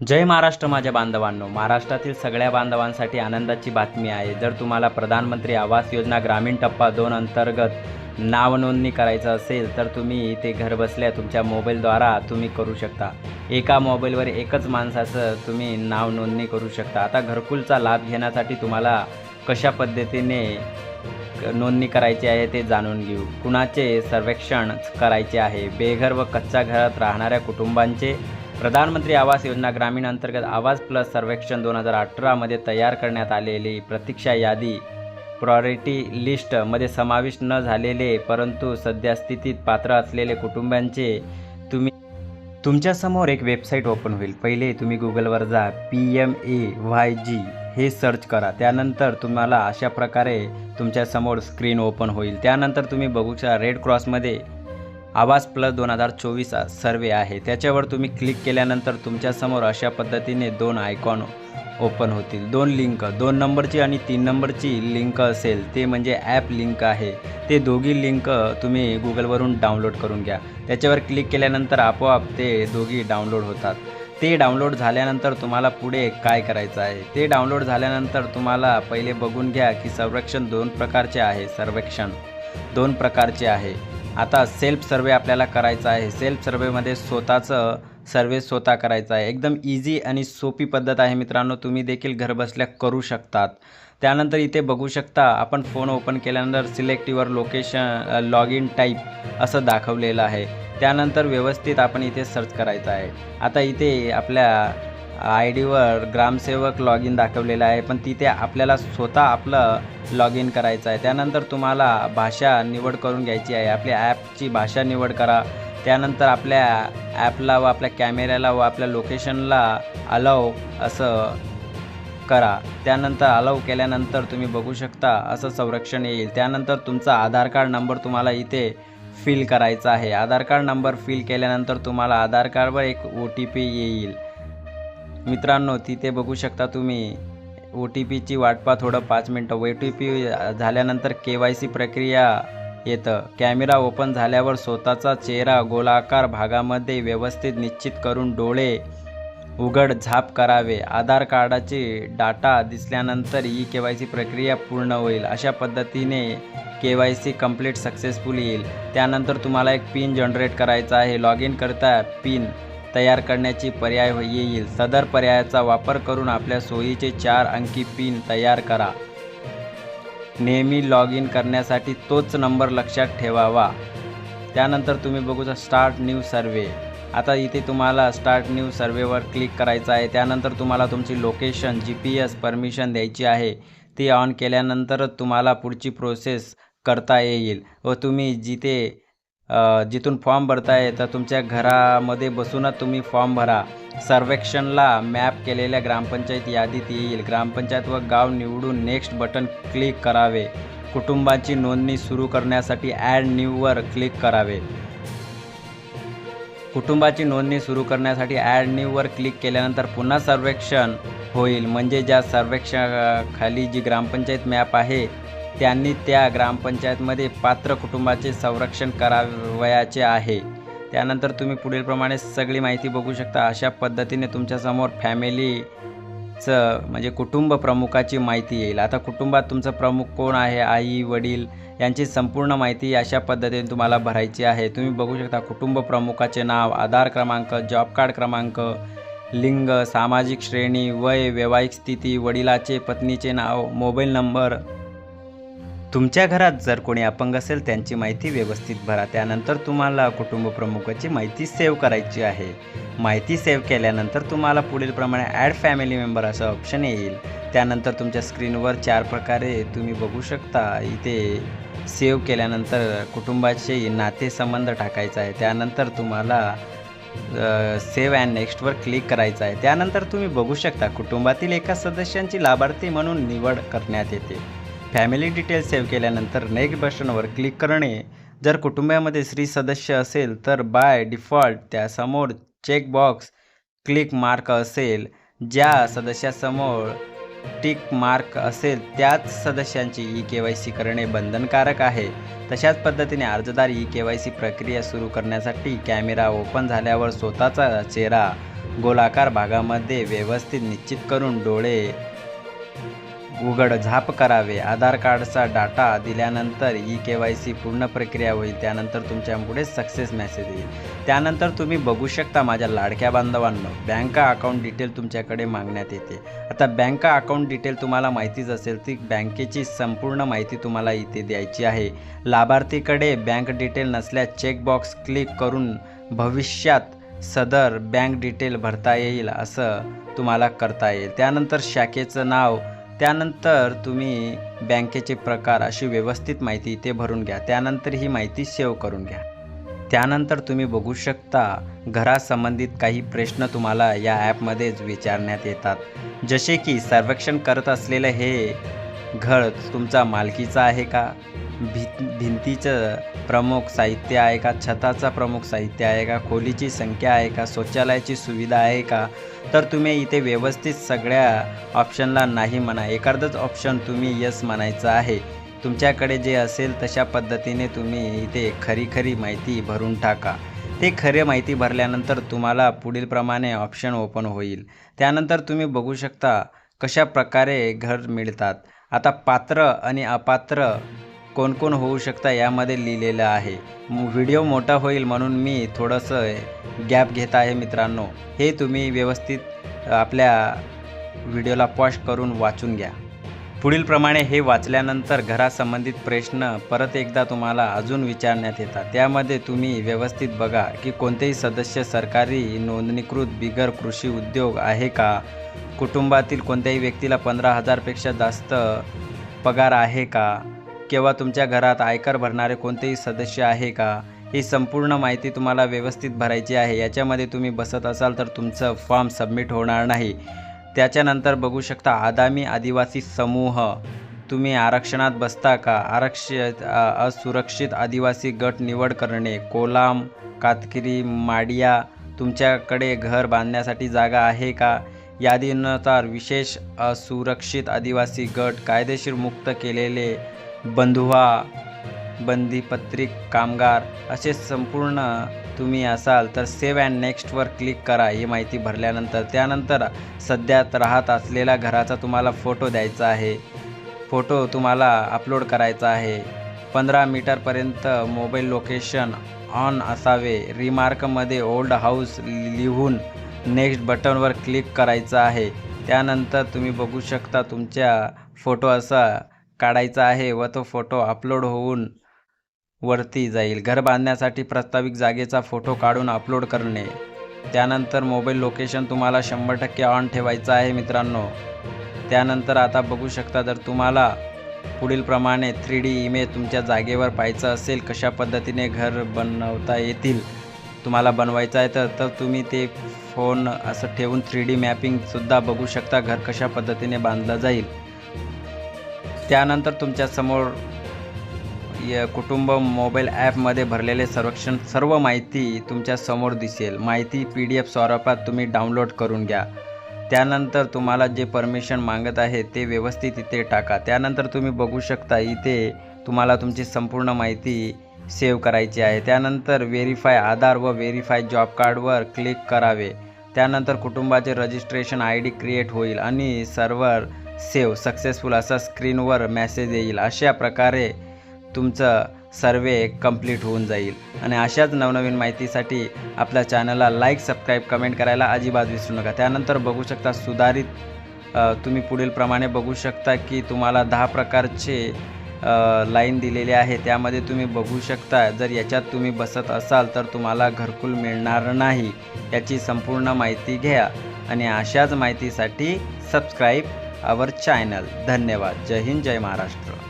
जय महाराष्ट्र माझ्या बांधवांनो. महाराष्ट्रातील सगळ्या बांधवांसाठी आनंदाची बातमी आहे. जर तुम्हाला प्रधानमंत्री आवास योजना ग्रामीण टप्पा दोन अंतर्गत नावनोंदणी करायचं असेल तर तुम्ही ते घरबसल्या तुमच्या मोबाईलद्वारा तुम्ही करू शकता. एका मोबाईलवर एकच माणसाचं तुम्ही नाव नोंदणी करू शकता. आता घरकुलचा लाभ घेण्यासाठी तुम्हाला कशा पद्धतीने नोंदणी करायची आहे ते जाणून घेऊ. कुणाचे सर्वेक्षण करायचे आहे? बेघर व कच्च्या घरात राहणाऱ्या कुटुंबांचे प्रधानमंत्री आवास योजना ग्रामीण अंतर्गत आवाज प्लस सर्वेक्षण दोन हजार अठरामध्ये तयार करण्यात आलेली प्रतीक्षा यादी प्रायोरिटी लिस्टमध्ये समाविष्ट न झालेले परंतु सध्या स्थितीत पात्र असलेले कुटुंबांचे तुम्ही तुमच्यासमोर एक वेबसाईट ओपन होईल. पहिले तुम्ही गुगलवर जा P M A Y G हे सर्च करा. त्यानंतर तुम्हाला अशा प्रकारे तुमच्यासमोर स्क्रीन ओपन होईल. त्यानंतर तुम्ही बघू शकता रेड क्रॉसमध्ये आवाज प्लस दोन हजार चोवीस सर्वे आहे. त्याच्यावर तुम्ही क्लिक केल्यानंतर तुमच्यासमोर अशा पद्धतीने दोन आयकॉन ओपन होतील. दोन लिंक दोन नंबरची आणि तीन नंबरची लिंक असेल. ते म्हणजे ॲप लिंक आहे. ते दोघी लिंक तुम्ही गुगलवरून डाउनलोड करून घ्या. त्याच्यावर क्लिक केल्यानंतर आपोआप ते दोघी डाउनलोड होतात. ते डाउनलोड झाल्यानंतर तुम्हाला पुढे काय करायचं आहे? ते डाउनलोड झाल्यानंतर तुम्हाला पहिले बघून घ्या की संरक्षण दोन प्रकारचे आहे. सर्वेक्षण दोन प्रकारचे आहे. आता सेल्फ सर्वे आपल्याला करायचा आहे. सेल्फ सर्वेमध्ये स्वतःचं सर्वे स्वतः करायचा आहे. एकदम इझी आणि सोपी पद्धत आहे मित्रांनो. तुम्ही देखील घरबसल्या करू शकतात. त्यानंतर इथे बघू शकता आपण फोन ओपन केल्यानंतर select your location log in type असं दाखवलेलं आहे. त्यानंतर व्यवस्थित आपण इथे सर्च करायचं आहे. आता इथे आपल्या आय डीवर ग्रामसेवक लॉग इन दाखवलेलं आहे पण तिथे आपल्याला स्वतः आपलं लॉग इन करायचं आहे. त्यानंतर तुम्हाला भाषा निवड करून घ्यायची आहे. आपल्या ॲपची भाषा निवड करा. त्यानंतर आपल्या ॲपला व आपल्या कॅमेऱ्याला व आपल्या लोकेशनला अलाव असं करा. त्यानंतर अलाव केल्यानंतर तुम्ही बघू शकता असं संरक्षण येईल. त्यानंतर तुमचा आधार कार्ड नंबर तुम्हाला इथे फिल करायचा आहे. आधार कार्ड नंबर फिल केल्यानंतर तुम्हाला आधार कार्डवर एक ओ टी पी येईल. मित्रांनो तिथे बघू शकता तुम्ही. ओ टी पीची वाट पा थोडं पाच मिनटं. ओ टी पी झाल्यानंतर के वाय सी प्रक्रिया येतं. कॅमेरा ओपन झाल्यावर स्वतःचा चेहरा गोलाकार भागामध्ये व्यवस्थित निश्चित करून डोळे उघड झाप करावे. आधार कार्डाचे डाटा दिसल्यानंतर ही के वाय सी प्रक्रिया पूर्ण होईल. अशा पद्धतीने K Y C complete successful येईल. त्यानंतर तुम्हाला एक पिन जनरेट करायचा आहे. लॉग इन करता पिन तयार करण्याची पर्याय येईल. सदर पर्यायाचा वापर करून आपल्या सोयीचे चार अंकी पिन तयार करा. नेहमी लॉग इन करण्यासाठी तोच नंबर लक्षात ठेवावा. त्यानंतर तुम्ही बघूचा स्टार्ट न्यू सर्वे आता इथे तुम्हाला स्टार्ट न्यू सर्वेवर क्लिक करायचं आहे. त्यानंतर तुम्हाला तुमची location G P S permission द्यायची आहे. ती ऑन केल्यानंतरच तुम्हाला पुढची प्रोसेस करता येईल. व तुम्ही जिथे जिथून फॉर्म भरता तर तुमच्या घरामध्ये बसूनच तुम्ही फॉर्म भरा. सर्वेक्षणला मॅप केलेल्या ग्रामपंचायत यादीत येईल. ग्रामपंचायत व गाव निवडून नेक्स्ट बटन क्लिक करावे. कुटुंबाची नोंदणी सुरू करण्यासाठी ॲड न्यूवर क्लिक करावे. कुटुंबाची नोंदणी सुरू करण्यासाठी ॲड न्यूवर क्लिक केल्यानंतर पुन्हा सर्वेक्षण होईल. म्हणजे ज्या सर्वेक्षणाखाली जी ग्रामपंचायत मॅप आहे त्यांनी त्या ग्रामपंचायतमध्ये पात्र कुटुंबाचे संरक्षण करावयाचे आहे. त्यानंतर तुम्ही पुढीलप्रमाणे सगळी माहिती बघू शकता. अशा पद्धतीने तुमच्यासमोर फॅमिलीचं म्हणजे कुटुंब प्रमुखाची माहिती येईल. आता कुटुंबात तुमचं प्रमुख कोण आहे? आई वडील यांची संपूर्ण माहिती अशा पद्धतीने तुम्हाला भरायची आहे. तुम्ही बघू शकता कुटुंब प्रमुखाचे नाव आधार क्रमांक जॉब कार्ड क्रमांक लिंग सामाजिक श्रेणी वय वैवाहिक स्थिती वडिलाचे पत्नीचे नाव मोबाईल नंबर तुमच्या घरात जर कोणी अपंग असेल त्यांची माहिती व्यवस्थित भरा. त्यानंतर तुम्हाला कुटुंब प्रमुखाची माहिती सेव्ह करायची आहे. माहिती सेव्ह केल्यानंतर तुम्हाला पुढीलप्रमाणे ॲड फॅमिली मेंबर असं ऑप्शन येईल. त्यानंतर तुमच्या स्क्रीनवर चार प्रकारे तुम्ही बघू शकता. इथे सेव्ह केल्यानंतर कुटुंबाचे नातेसंबंध टाकायचा आहे. त्यानंतर तुम्हाला सेव्ह अँड नेक्स्टवर क्लिक करायचं आहे. त्यानंतर तुम्ही बघू शकता कुटुंबातील एका सदस्यांची लाभार्थी म्हणून निवड करण्यात येते. फॅमिली डिटेल्स सेव्ह केल्यानंतर नेक्स्ट बटनवर क्लिक करणे. जर कुटुंबामध्ये स्त्री सदस्य असेल तर बाय डिफॉल्ट त्यासमोर चेकबॉक्स क्लिक मार्क असेल. ज्या सदस्यासमोर टिक मार्क असेल त्याच सदस्यांची ई के वाय सी करणे बंधनकारक आहे. तशाच पद्धतीने अर्जदार ई के वाय सी प्रक्रिया सुरू करण्यासाठी कॅमेरा ओपन झाल्यावर स्वतःचा चेहरा गोलाकार भागामध्ये व्यवस्थित निश्चित करून डोळे उघड झाप करावे. आधार कार्डचा डाटा दिल्यानंतर ई के वाय सी पूर्ण प्रक्रिया होईल. त्यानंतर तुमच्यापुढे सक्सेस मेसेज येईल. त्यानंतर तुम्ही बघू शकता माझ्या लाडक्या बांधवांना बँक अकाउंट डिटेल तुमच्याकडे मागण्यात येते. आता बँक अकाउंट डिटेल तुम्हाला माहितीच असेल ती बँकेची संपूर्ण माहिती तुम्हाला इथे द्यायची आहे. लाभार्थीकडे बँक डिटेल नसल्यास चेकबॉक्स क्लिक करून भविष्यात सदर बँक डिटेल भरता येईल असं तुम्हाला करता येईल. त्यानंतर शाखेचं नाव त्यानंतर तुम्ही बँकेचे प्रकार अशी व्यवस्थित माहिती इथे भरून घ्या. त्यानंतर ही माहिती सेव्ह करून घ्या. त्यानंतर तुम्ही बघू शकता घरासंबंधित काही प्रश्न तुम्हाला या ॲपमध्येच विचारण्यात येतात. जसे की सर्वेक्षण करत असलेलं हे घर तुमचा मालकीचं आहे का? भि भिंतीचं प्रमुख साहित्य आहे का? छताचा प्रमुख साहित्य आहे का? खोलीची संख्या आहे का? शौचालयाची सुविधा आहे का? तर तुम्ही इथे व्यवस्थित सगळ्या ऑप्शनला नाही म्हणा. एखादंच ऑप्शन तुम्ही यस म्हणायचं आहे. तुमच्याकडे जे असेल तशा पद्धतीने तुम्ही इथे खरी खरी माहिती भरून टाका. ते खरे माहिती भरल्यानंतर तुम्हाला पुढीलप्रमाणे ऑप्शन ओपन होईल. त्यानंतर तुम्ही बघू शकता कशा प्रकारे घर मिळतात. आता पात्र आणि अपात्र कोण कोण होऊ शकता यामध्ये लिहिलेलं आहे. व्हिडिओ मोठा होईल म्हणून मी थोडंसं गॅप घेत आहे मित्रांनो. हे तुम्ही व्यवस्थित आपल्या व्हिडिओला पॉश करून वाचून घ्या. पुढीलप्रमाणे हे वाचल्यानंतर घरासंबंधित प्रश्न परत एकदा तुम्हाला अजून विचारण्यात येतात. त्यामध्ये तुम्ही व्यवस्थित बघा की कोणतेही सदस्य सरकारी नोंदणीकृत बिगर कृषी उद्योग आहे का? कुटुंबातील कोणत्याही व्यक्तीला पंधरा हजारपेक्षा जास्त पगार आहे का? किंवा तुमच्या घरात आयकर भरणारे कोणतेही सदस्य आहे का? ही संपूर्ण माहिती तुम्हाला व्यवस्थित भरायची आहे. याच्यामध्ये तुम्ही बसत असाल तर तुमचं फॉर्म सबमिट होणार नाही. त्याच्यानंतर बघू शकता आदामी आदिवासी समूह. तुम्ही आरक्षणात बसता का? आरक्षित असुरक्षित आदिवासी गट निवड करणे. कोलाम कातकिरी माडिया तुमच्याकडे घर बांधण्यासाठी जागा आहे का? यादीनुसार विशेष असुरक्षित आदिवासी गट कायदेशीर मुक्त केलेले बंधुवा बंदीपत्रिक कामगार असे संपूर्ण तुम्ही असाल तर सेव्ह अँड नेक्स्टवर क्लिक करा. ही माहिती भरल्यानंतर त्यानंतर सध्यात राहत असलेल्या घराचा तुम्हाला फोटो द्यायचा आहे. फोटो तुम्हाला अपलोड करायचा आहे. पंधरा मीटरपर्यंत मोबाईल लोकेशन ऑन असावे. रिमार्कमध्ये ओल्ड हाऊस लिहून नेक्स्ट बटनवर क्लिक करायचं आहे. त्यानंतर तुम्ही बघू शकता तुमच्या फोटो असा काढायचा आहे व तो फोटो अपलोड होऊन वरती जाईल. घर बांधण्यासाठी प्रस्ताविक जागेचा फोटो काढून अपलोड करणे. त्यानंतर मोबाईल लोकेशन तुम्हाला शंभर टक्के ऑन ठेवायचं आहे मित्रांनो. त्यानंतर आता बघू शकता जर तुम्हाला पुढीलप्रमाणे थ्री डी इमेज तुमच्या जागेवर पाहायचं असेल कशा पद्धतीने घर बनवता येतील. तुम्हाला बनवायचं आहे तर तर तुम्ही ते फोन असं ठेवून थ्री डी मॅपिंगसुद्धा बघू शकता घर कशा पद्धतीने बांधलं जाईल. त्यानंतर तुमच्यासमोर य कुटुंब मोबाईल ॲपमध्ये भरलेले सर्वेक्षण सर्व माहिती तुमच्यासमोर दिसेल. माहिती पी डी एफ स्वरूपात तुम्ही डाउनलोड करून घ्या. त्यानंतर तुम्हाला जे परमिशन मागत आहे ते व्यवस्थित इथे टाका. त्यानंतर तुम्ही बघू शकता इथे तुम्हाला तुमची संपूर्ण माहिती सेव्ह करायची आहे. त्यानंतर व्हेरीफाय आधार व व्हेरीफाय जॉब कार्डवर क्लिक करावे. त्यानंतर कुटुंबाचे रजिस्ट्रेशन आय डी क्रिएट होईल आणि सर्व्हर सेव्ह सक्सेसफुल असा स्क्रीनवर मेसेज येईल. अशा प्रकारे तुमचं सर्वे कंप्लीट होऊन जाईल. आणि अशाच नवनवीन माहितीसाठी आपल्या चॅनलला लाईक सबस्क्राईब कमेंट करायला अजिबात विसरू नका. त्यानंतर बघू शकता सुधारित तुम्ही तुम्ही पुढीलप्रमाणे बघू शकता की तुम्हाला दहा प्रकारचे लाईन दिलेली आहे. त्यामध्ये तुम्ही बघू शकता जर याच्यात तुम्ही बसत असाल तर तुम्हाला घरकुल मिळणार नाही. याची संपूर्ण माहिती घ्या आणि अशाच माहितीसाठी सबस्क्राईब आवर चॅनल धन्यवाद. जय हिंद जय महाराष्ट्र.